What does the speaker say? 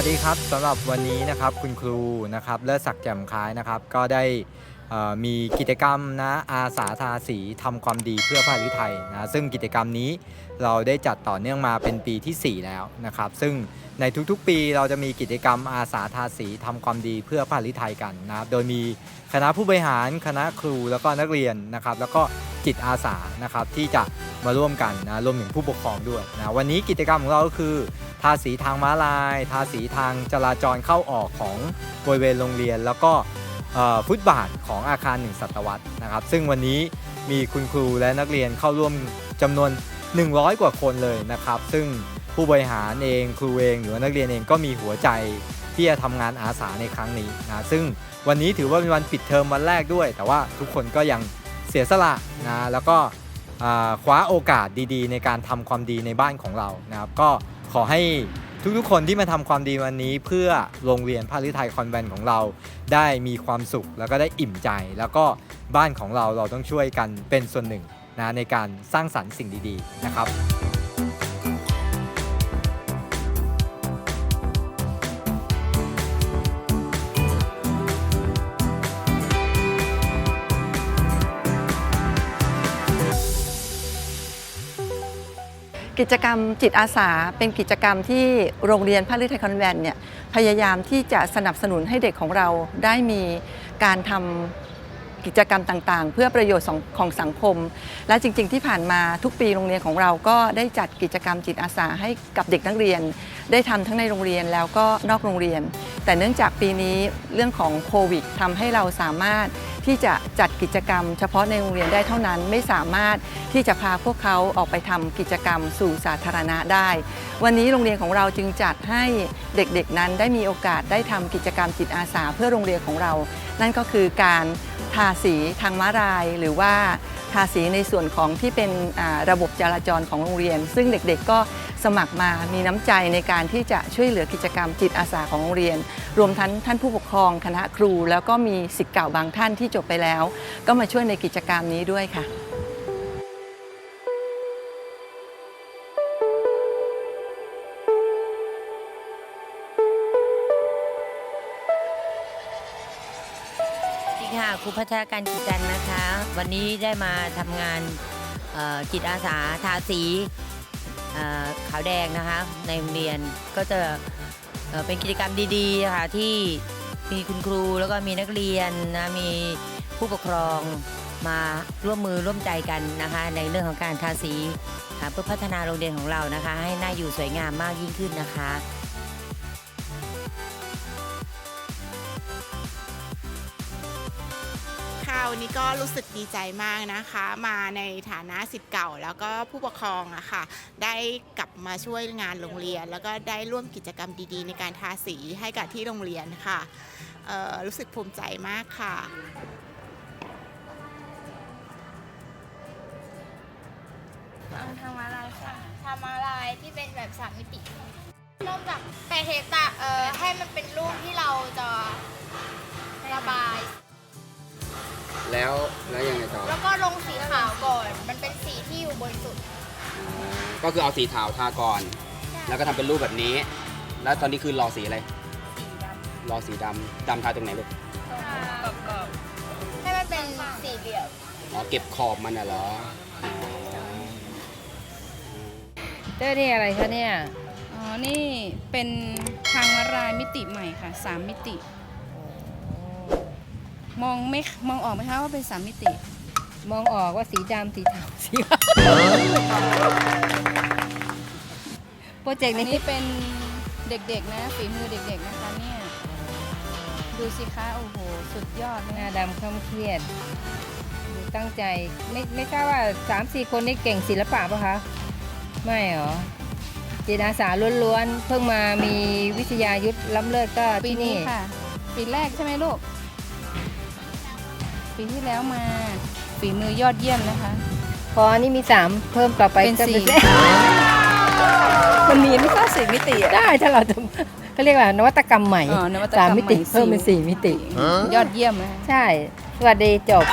วัสดีครับสำหรับวันนี้นะครับคุณครูนะครับเลิศศักดิ์แจ่มคล้ายนะครับ ก็ได้มีกิจกรรมนะอาสาทาสีทำความดีเพื่อพระฤทัยนะซึ่งกิจกรรมนี้เราได้จัดต่อเนื่องมาเป็นปีทีสี่ 4 แล้วนะครับ ซึ่งในทุกๆปีเราจะมีกิจกรรมอาสาทาสีทำความดีเพื่อพระฤทัยกันนะครับโดยมีคณะผู้บริหารคณะครูแล้วก็นักเรียนนะครับ แล้วก็จิตอาสานะครับที่จะมาร่วมกันนะรวมถึงผู้ปกครองด้วยนะวันนี้กิจกรรมของเราก็คือ ทาสีทางม้าลาย ทาสีทางจราจรเข้าออกของบริเวณโรงเรียน แล้วก็ฟุตบาทของอาคารหนึ่งศตวรรษนะครับ ซึ่งวันนี้มีคุณครูและนักเรียนเข้าร่วมจำนวน 100 กว่าคนเลยนะครับ ซึ่งผู้บริหารเองครูเองหรือนักเรียนเองก็มีหัวใจที่จะทำงานอาสาในครั้งนี้นะซึ่งวันนี้ถือว่าเป็นวันปิดเทอมวันแรกด้วย แต่ว่าทุกคนก็ยังเสียสละนะแล้วก็คว้าโอกาสดีๆ ในการทำความดีในบ้านของเรานะครับก็ ขอให้ทุกๆคนที่มาทำความดีวันนี้ เพื่อโรงเรียนพระฤทัยคอนแวนต์ของเรา ได้มีความสุขแล้วก็ได้อิ่มใจ แล้วก็บ้านของเราเราต้องช่วยกันเป็นส่วนหนึ่งนะในการสร้างสรรค์สิ่งดีๆนะครับ กิจกรรมจิตอาสาเป็นกิจกรรมที่โรงเรียนพระฤทัยคอนแวนต์เนี่ยพยายามที่จะสนับสนุนให้เด็กของเราได้มีการทำกิจกรรมต่างๆ เพื่อประโยชน์ของของสังคม และจริง ๆ ที่ผ่านมาทุกปีโรงเรียนของเราก็ได้จัดกิจกรรมจิตอาสาให้กับเด็กนักเรียน ได้ทำทั้งในโรงเรียนแล้วก็นอกโรงเรียน แต่เนื่องจากปีนี้เรื่องของโควิดทำให้เราสามารถที่จะจัดกิจกรรม เฉพาะในโรงเรียนได้เท่านั้นไม่สามารถที่จะพาพวกเขาออกไปทำกิจกรรมสู่สาธารณะได้ วันนี้โรงเรียนของเราจึงจัดให้เด็กๆนั้นได้มีโอกาสได้ทำกิจกรรมจิตอาสาเพื่อโรงเรียนของเรา นั่นก็คือการทาสีทางม้าลายหรือว่าทาสีในส่วนของที่เป็นระบบจราจรของโรงเรียน ซึ่งเด็กๆก็ สมัครมามีน้ำใจในการที่จะช่วยเหลือกิจกรรมจิตอาสาของโรงเรียน รวมทั้งท่านผู้ปกครองคณะครู แล้วก็มีสิทธิ์เก่าบางท่านที่จบไปแล้ว ก็มาช่วยในกิจกรรมนี้ด้วยค่ะค่ะครูพัฒนาการจิตจันนะคะ วันนี้ได้มาทำงานจิตอาสาทาสี ขาวแดงนะคะในโรงเรียนก็จะเป็นกิจกรรมดีๆค่ะที่มีคุณครูแล้วก็มีนักเรียนนะมีผู้ปกครองมาร่วมมือร่วมใจกันนะคะ ในเรื่องของการทาสีค่ะเพื่อพัฒนาโรงเรียนของเรานะคะ ให้น่าอยู่สวยงามมากยิ่งขึ้นนะคะ วันนี้ก็รู้สึกดีใจมากนะคะ มาในฐานะสิทธิ์เก่า แล้วก็ผู้ปกครองอะค่ะ ได้กลับมาช่วยงานโรงเรียน แล้วก็ได้ร่วมกิจกรรมดีๆ ในการทาสีให้กับที่โรงเรียนค่ะเอ่อรู้สึกภูมิใจมากค่ะทำอะไรค่ะทำอะไรที่เป็นแบบสามมิติเริ่มจากแปะเทปอะเอ่อให้มันเป็นรูปที่เราจะระบาย แล้วแล้วยังไงต่อแล้วก็ลงสีขาวก่อน มันเป็นสีที่อยู่บนสุดอ๋อก็คือเอาสีขาวทาก่อน แล้วก็ทำเป็นรูปแบบนี้ แล้วตอนนี้คือรอสีอะไรรอสีดำดำทาตรงไหนลูกให้มันเป็นสี่เหลี่ยมอ๋อเก็บขอบมันน่ะเหรออ๋อเจ้านี่อะไรคะเนี่ย อ๋อ นี่เป็นทางมาลายมิติใหม่ค่ะสามมิติ มองไม่มองออกไหมคะว่าเป็นสามมิติ มองออกว่าสีดำสีเทาสีขาวโปรเจกต์อันนี้นี้เป็นเด็กๆนะฝีมือเด็กๆนะคะเนี่ยดูสิคะโอ้โห สุดยอดหน้านะดำคล้ำเครียดดูตั้งใจไม่ไม่ทราบว่าสามสี่คนนี้เก่งศิลปะปะคะ ไม่เหรอจิตอาสาล้วนๆ เพิ่งมามีวิทยายุทธล้ำเลิศก็ปีที่นี้นี่ค่ะ ปีแรกใช่ไหมลูก ปีที่แล้วมา ฝีมือยอดเยี่ยมนะคะ พออันนี้มีสามเพิ่มต่อไปเป็นจะสี่ มันมีไม่เข้าสี่มิติอะได้ถ้าเราจะเขาเรียกว่านวัตกรรมใหม่อ๋อนวัตกรรมสามมิติใหม่เพิ่มเป็นสี่สี่มิติ ยอดเยี่ยมนะใช่ สวัสดีจบ